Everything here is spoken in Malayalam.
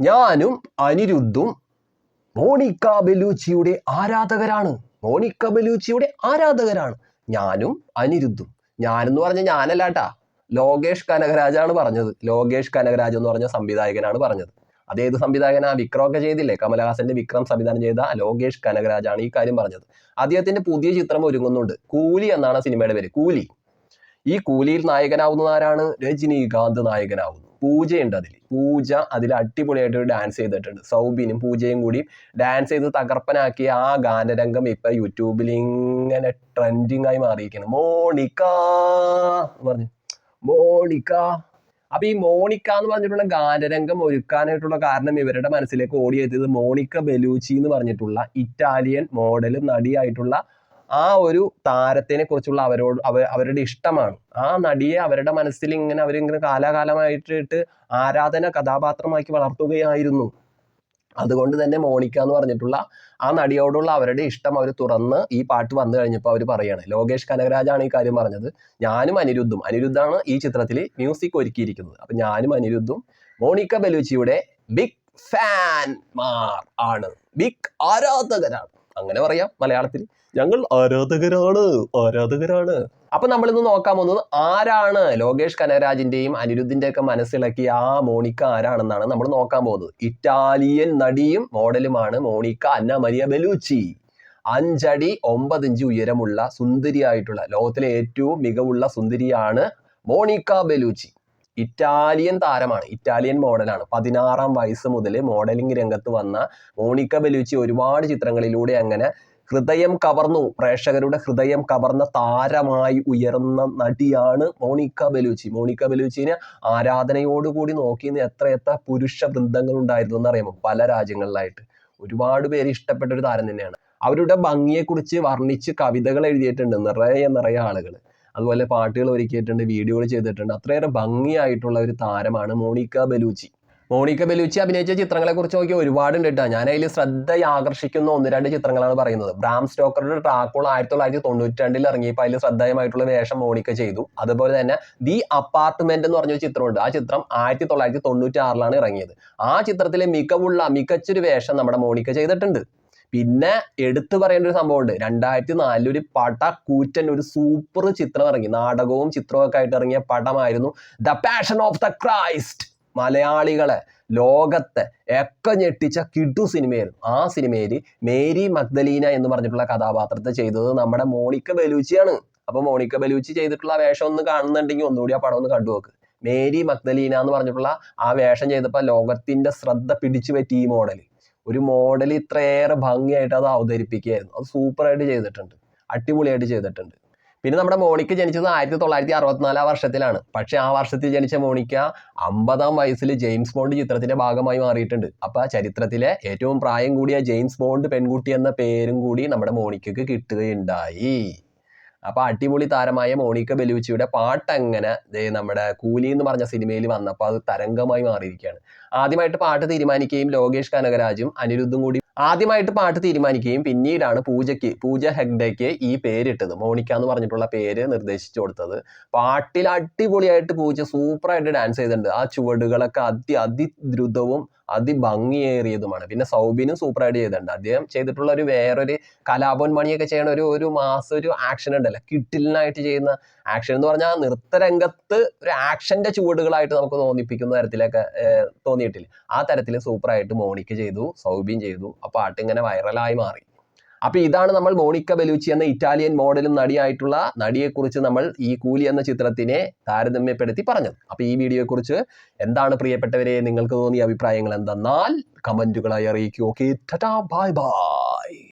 ഞാനും അനിരുദ്ധും മോണിക്ക ബെലൂച്ചിയുടെ ആരാധകരാണ്. മോണിക്ക ബെലൂച്ചിയുടെ ആരാധകരാണ്. ഞാനും അനിരുദ്ധും. ഞാനെന്ന് പറഞ്ഞ ഞാനല്ലാട്ടാ. ലോകേഷ് കനകരാജാണ് പറഞ്ഞത്. ലോകേഷ് കനകരാജ് എന്ന് പറഞ്ഞ സംവിധായകനാണ് പറഞ്ഞത്. അതേത് സംവിധായകനാ? വിക്രമൊക്കെ ചെയ്തില്ലേ? കമലഹാസന്റെ വിക്രം സംവിധാനം ചെയ്ത ലോകേഷ് കനകരാജാണ് ഈ കാര്യം പറഞ്ഞത്. അദ്ദേഹത്തിന്റെ പുതിയ ചിത്രം ഒരുങ്ങുന്നുണ്ട്. കൂലി എന്നാണ് സിനിമയുടെ പേര്. കൂലി. ഈ കൂലിയിൽ നായകനാവുന്നതാരാണ്? രജനീകാന്ത് നായകനാവുന്നു. പൂജയുണ്ട് അതിൽ. പൂജ അതിൽ അടിപൊളിയായിട്ട് ഒരു ഡാൻസ് ചെയ്തിട്ടുണ്ട്. സൗബിനും പൂജയും കൂടി ഡാൻസ് ചെയ്ത് തകർപ്പനാക്കിയ ആ ഗാനരംഗം ഇപ്പൊ യൂട്യൂബിൽ ഇങ്ങനെ ട്രെൻഡിങ് ആയി മാറിയിരിക്കുന്നു. മോണിക്ക പറഞ്ഞു. മോണിക്ക. അപ്പൊ ഈ മോണിക്ക എന്ന് പറഞ്ഞിട്ടുള്ള ഗാനരംഗം ഒരുക്കാനായിട്ടുള്ള കാരണം ഇവരുടെ മനസ്സിലേക്ക് ഓടിയെത്തിയത് മോണിക്ക ബെലൂച്ചി എന്ന് പറഞ്ഞിട്ടുള്ള ഇറ്റാലിയൻ മോഡൽ നടിയായിട്ടുള്ള ആ ഒരു താരത്തിനെ കുറിച്ചുള്ള അവരോട് അവ അവരുടെ ഇഷ്ടമാണ്. ആ നടിയെ അവരുടെ മനസ്സിൽ ഇങ്ങനെ അവരിങ്ങനെ കാലാകാലമായിട്ട് ആരാധന കഥാപാത്രമാക്കി വളർത്തുകയായിരുന്നു. അതുകൊണ്ട് തന്നെ മോണിക്ക എന്ന് പറഞ്ഞിട്ടുള്ള ആ നടിയോടുള്ള അവരുടെ ഇഷ്ടം അവർ തുറന്ന് ഈ പാട്ട് വന്നു കഴിഞ്ഞപ്പോൾ അവർ പറയാണ്. ലോകേഷ് കനകരാജാണ് ഈ കാര്യം പറഞ്ഞത്. ഞാനും അനിരുദ്ധും. അനിരുദ്ധാണ് ഈ ചിത്രത്തിൽ മ്യൂസിക് ഒരുക്കിയിരിക്കുന്നത്. അപ്പൊ ഞാനും അനിരുദ്ധും മോണിക്ക ബലൂച്ചിയുടെ ബിഗ് ഫാൻ മാർ ആണ്. ബിഗ് ആരാധകരാണ്. അങ്ങനെ പറയാം മലയാളത്തിൽ. ഞങ്ങൾ ആരാധകരാണ് ആരാധകരാണ്. അപ്പൊ നമ്മൾ ഇന്ന് നോക്കാൻ പോകുന്നത് ആരാണ്? ലോകേഷ് കനകരാജിന്റെയും അനിരുദ്ധിന്റെ ഒക്കെ മനസ്സിലാക്കിയ ആ മോണിക്ക ആരാണെന്നാണ് നമ്മൾ നോക്കാൻ പോകുന്നത്. ഇറ്റാലിയൻ നടിയും മോഡലുമാണ് മോണിക്ക അന്ന മരിയ ബെലൂച്ചി. അഞ്ചടി ഒമ്പത് ഇഞ്ച് ഉയരമുള്ള സുന്ദരിയായിട്ടുള്ള ലോകത്തിലെ ഏറ്റവും മികവുള്ള സുന്ദരിയാണ് മോണിക്ക ബെലൂച്ചി. ഇറ്റാലിയൻ താരമാണ് ഇറ്റാലിയൻ മോഡലാണ് പതിനാറാം വയസ്സ് മുതൽ മോഡലിംഗ് രംഗത്ത് വന്ന മോണിക്ക ബെലൂച്ചി ഒരുപാട് ചിത്രങ്ങളിലൂടെ അങ്ങനെ ഹൃദയം കവർന്നു. പ്രേക്ഷകരുടെ ഹൃദയം കവർന്ന താരമായി ഉയർന്ന നടിയാണ് മോണിക്ക ബെലൂച്ചി മോണിക്ക ബെലൂച്ചിനെ ആരാധനയോടുകൂടി നോക്കിയിരുന്ന എത്ര എത്ര പുരുഷ വൃന്ദങ്ങൾ ഉണ്ടായിരുന്നു എന്നറിയാമോ? പല രാജ്യങ്ങളിലായിട്ട്. ഒരുപാട് പേര് ഇഷ്ടപ്പെട്ട ഒരു താരം തന്നെയാണ്. അവരുടെ ഭംഗിയെക്കുറിച്ച് വർണിച്ച് കവിതകൾ എഴുതിയിട്ടുണ്ട് നിറയെ നിറയെ ആളുകൾ അതുപോലെ പാട്ടുകൾ ഒരുക്കിയിട്ടുണ്ട് വീഡിയോകൾ ചെയ്തിട്ടുണ്ട്. അത്രയേറെ ഭംഗിയായിട്ടുള്ള ഒരു താരമാണ് മോണിക്ക ബലൂച്ചി. മോണിക്ക ബലൂച്ചി അഭിനയിച്ച ചിത്രങ്ങളെ കുറിച്ച് നോക്കി ഒരുപാടുണ്ട് കേട്ടോ. ഞാൻ അതിൽ ശ്രദ്ധ ആകർഷിക്കുന്ന ഒന്ന് രണ്ട് ചിത്രങ്ങളാണ് പറയുന്നത്. ബ്രാം സ്റ്റോക്കറുടെ ട്രാക്കോൾ ആയിരത്തി തൊള്ളായിരത്തി തൊണ്ണൂറ്റി രണ്ടിൽ ഇറങ്ങിയപ്പോൾ അതിൽ ശ്രദ്ധേയമായിട്ടുള്ള വേഷം മോണിക്ക ചെയ്തു. അതുപോലെ തന്നെ ദി അപ്പാർട്ട്മെന്റ് എന്ന് പറഞ്ഞൊരു ചിത്രമുണ്ട്. ആ ചിത്രം ആയിരത്തി തൊള്ളായിരത്തി തൊണ്ണൂറ്റി ആറിലാണ് ഇറങ്ങിയത്. ആ ചിത്രത്തിലെ മികവുള്ള മികച്ചൊരു വേഷം നമ്മുടെ മോണിക്ക ചെയ്തിട്ടുണ്ട്. പിന്നെ എടുത്തു പറയേണ്ട ഒരു സംഭവമുണ്ട്. രണ്ടായിരത്തി നാലിൽ ഒരു പട കൂറ്റൻ ഒരു സൂപ്പർ ചിത്രം ഇറങ്ങി. നാടകവും ചിത്രവും ഒക്കെ ആയിട്ട് ഇറങ്ങിയ പടമായിരുന്നു the passion of the Christ മലയാളികളെ ലോകത്തെ ഒക്കെ ഞെട്ടിച്ച കിഡു സിനിമയായിരുന്നു. ആ സിനിമയിൽ മേരി മഗ്ദലീന എന്ന് പറഞ്ഞിട്ടുള്ള കഥാപാത്രത്തെ ചെയ്തത് നമ്മുടെ മോണിക്ക ബലൂച്ചിയാണ്. അപ്പോൾ മോണിക്ക ബലൂച്ചി ചെയ്തിട്ടുള്ള വേഷം ഒന്ന് കാണുന്നുണ്ടെങ്കിൽ ഒന്നുകൂടി ആ പടം ഒന്ന് കണ്ടു നോക്ക്. മേരി മഗ്ദലീന എന്ന് പറഞ്ഞിട്ടുള്ള ആ വേഷം ചെയ്തപ്പോൾ ലോകത്തിന്റെ ശ്രദ്ധ പിടിച്ചു പറ്റി ഈ മോഡൽ ഒരു മോഡൽ ഇത്രയേറെ ഭംഗിയായിട്ട് അത് അവതരിപ്പിക്കുകയായിരുന്നു. അത് സൂപ്പറായിട്ട് ചെയ്തിട്ടുണ്ട്. അടിപൊളിയായിട്ട് ചെയ്തിട്ടുണ്ട്. പിന്നെ നമ്മുടെ മോണിക്ക ജനിച്ചത് ആയിരത്തി തൊള്ളായിരത്തി അറുപത്തിനാലാം വർഷത്തിലാണ്. പക്ഷേ ആ വർഷത്തിൽ ജനിച്ച മോണിക്ക അമ്പതാം വയസ്സിൽ ജെയിംസ് ബോണ്ട് ചിത്രത്തിന്റെ ഭാഗമായി മാറിയിട്ടുണ്ട്. അപ്പോൾ ആ ചരിത്രത്തിലെ ഏറ്റവും പ്രായം കൂടിയ ജെയിംസ് ബോണ്ട് പെൺകുട്ടി എന്ന പേരും കൂടി നമ്മുടെ മോണിക്കക്ക് കിട്ടുകയുണ്ടായി. അപ്പൊ അടിപൊളി താരമായ മോണിക്ക ബെലൂച്ചിയുടെ പാട്ട് അങ്ങനെ ദേ നമ്മുടെ കൂലി എന്ന് പറഞ്ഞ സിനിമയിൽ വന്നപ്പോൾ അത് തരംഗമായി മാറിയിരിക്കുകയാണ്. ആദ്യമായിട്ട് പാട്ട് തീരുമാനിക്കുകയും ലോകേഷ് കനകരാജും അനിരുദ്ധും കൂടി ആദ്യമായിട്ട് പാട്ട് തീരുമാനിക്കുകയും പിന്നീടാണ് പൂജയ്ക്ക് പൂജ ഹെഗ്ഡയ്ക്ക് ഈ പേരിട്ടത്. മോണിക്ക എന്ന് പറഞ്ഞിട്ടുള്ള പേര് നിർദ്ദേശിച്ചു കൊടുത്തത്. പാട്ടിൽ അടിപൊളിയായിട്ട് പൂജ സൂപ്പറായിട്ട് ഡാൻസ് ചെയ്തിട്ടുണ്ട്. ആ ചുവടുകളൊക്കെ അതി അതിദ്രുതവും അതിഭംഗിയേറിയതുമാണ്. പിന്നെ സൗബിനും സൂപ്പർ ആയിട്ട് ചെയ്തിട്ടുണ്ട്. അദ്ദേഹം ചെയ്തിട്ടുള്ള ഒരു വേറൊരു കലാഭവൻ മണിയൊക്കെ ചെയ്യണ ഒരു ഒരു മാസം ഒരു ആക്ഷൻ ഉണ്ടല്ലോ. കിട്ടിലിനായിട്ട് ചെയ്യുന്ന ആക്ഷൻ എന്ന് പറഞ്ഞാൽ നൃത്തരംഗത്ത് ഒരു ആക്ഷന്റെ ചുവടുകളായിട്ട് നമുക്ക് തോന്നിപ്പിക്കുന്ന തരത്തിലൊക്കെ തോന്നിയിട്ടില്ല. ആ തരത്തിൽ സൂപ്പറായിട്ട് മോണിക്ക് ചെയ്തു സൗബിൻ ചെയ്തു. ആ പാട്ട് ഇങ്ങനെ വൈറലായി മാറി. അപ്പൊ ഇതാണ് നമ്മൾ മോണിക്ക ബെലൂച്ചി എന്ന ഇറ്റാലിയൻ മോഡലും നടിയായിട്ടുള്ള നടിയെക്കുറിച്ച് നമ്മൾ ഈ കൂലി എന്ന ചിത്രത്തിനെ താരതമ്യപ്പെടുത്തി പറഞ്ഞത്. അപ്പോൾ ഈ വീഡിയോയെക്കുറിച്ച് എന്താണ് പ്രിയപ്പെട്ടവരെ നിങ്ങൾക്ക് തോന്നിയ അഭിപ്രായങ്ങൾ എന്തെന്നാൽ കമന്റുകളായി അറിയിക്കൂ. Okay bye bye.